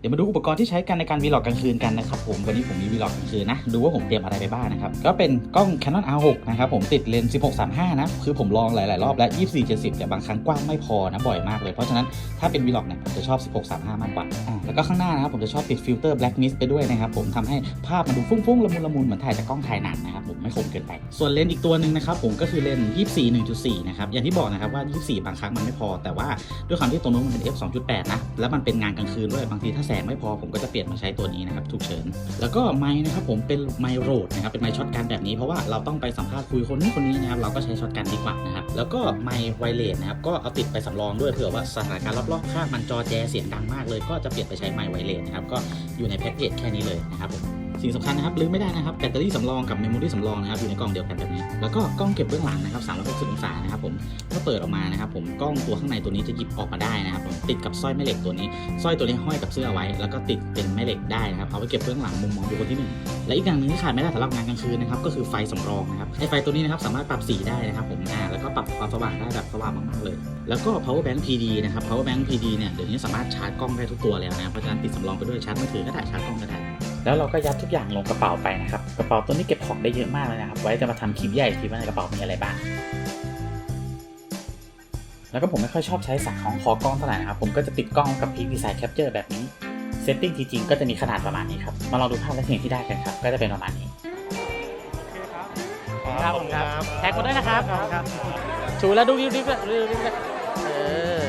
เดี๋ยวมาดูอุปกรณ์ที่ใช้กันในการวีล็อกกลางคืนกันนะครับผมวันนี้ผมมีวีล็อกกลางคืนนะดูว่าผมเตรียมอะไรไปบ้างนะครับก็เป็นกล้อง Canon R6 นะครับผมติดเลนส์1635 นะ คือผมลองหลาย ๆ รอบแล้ว 2470 แต่บางครั้งกว้างไม่พอนะบ่อยมากเลยเพราะฉะนั้นถ้าเป็นวีล็อกเนี่ยผมจะชอบ 1635 มากกว่าอ่าแล้วก็ข้างหน้านะครับผมจะชอบติดฟิลเตอร์ Black Mist ไปด้วยนะครับผมทำให้ภาพมันดูฟุ้ง ๆ ละมุนละมุนเหมือนถ่ายจากกล้องถ่ายหนังนะครับผมไม่คมเกินไป ส่วนเลนส์อีกตัวหนึ่งนะครับผมก็คือเลนส์24 1.4 นะครับอย่างที่บอกนะครับว่า 24 บางครั้งมันไม่พอ แต่ว่าด้วยความที่ตรงนู้นมันเป็น f 2.8 นะแล้วมันเป็นงานกลางคืนด้วยบางทีถ้าแสงไม่พอผมก็จะเปลี่ยนมาใช้ตัวนี้นะครับฉุกเฉิน แล้วก็ไม้นะครับผมเป็นไมค์โรดนะครับเป็นไมค์ช็อตกันแบบนี้เพราะว่าเราต้องไปสัมภาษณ์คุยคนนู้คนนี้นะครับเราก็ใช้ช็อตกันดีกว่านะครับแล้วก็ไมค์ไวเลสนะครับก็เอาติดไปสำรองด้วยเผื่อว่าสถานการณ์รอบๆข้างมันจอแจเสียงดังมากเลย ก็จะเปลี่ยนไปใช้ไมค์ไวเลสนะครับก็อยู่ในแพ็กเกจแค่นี้เลยนะครับผมสิ่งสำคัญนะครับลืมไม่ได้นะครับแบตเตอรี่สำรองกับเมมโมรี่สำรองนะครับอยู่ในกล่องเดียวกันแบบนี้ แล้วก็กล้องเก็บเบื้องหลังนะครับ360องศานะครับผมเมื่อเปิดออกมานะครับผมกล้องตัวข้างในตัวนี้จะหยิบออกมาได้นะครับผมติดกับสร้อยแม่เหล็กตัวนี้สร้อยตัวนี้ห้อยกับเสื้อไว้แล้วก็ติดเป็นแม่เหล็กได้นะครับเอาไว้เก็บเบื้องหลังมุมมองดูคนที่หนึ่งและอีกอย่างหนึ่งที่ขาดไม่ได้สำหรับงานกลางคืนนะครับก็คือไฟสำรองนะครับไอไฟตัวนี้นะครับสามารถปรับสีได้นะครับผมอ่าแล้วก็ปรับความสว่างได้แบบสว่างมากๆเลย แล้วก็ power bank PD นะครับ power bank PD เนี่ยเดี๋ยวนี้สามารถชาร์จกล้องได้ทุกตัวแล้วนะเพราะฉะนั้นติดสำรองไปด้วยชาร์จมือถือก็ได้ชาร์จกล้องก็ได้แล้วเราก็ยัดทุกอย่างลงกระเป๋าไปนะครับกระเป๋าตัวนี้เก็บของได้เยอะมากเลยนะครับไว้จะมาทำคลิปใหญ่ทีว่าในกระเป๋ามีอะไรบ้างแล้วก็ผมไม่ค่อยชอบใช้สายของคอกล้องเท่าไหร่นะครับ ผมก็จะติดกล้องกับพิกดีไซแคปเจอร์แบบนี้ เซตติ้งที่จริงก็จะมีขนาดประมาณนี้ครับ มาลองดูภาพและเสียงที่ได้กันครับ ก็จะเป็นประมาณนี้ครับผมครับแท็กมาด้วยนะครับชูแล้วดูดิวดิวดูดิวดิวเออ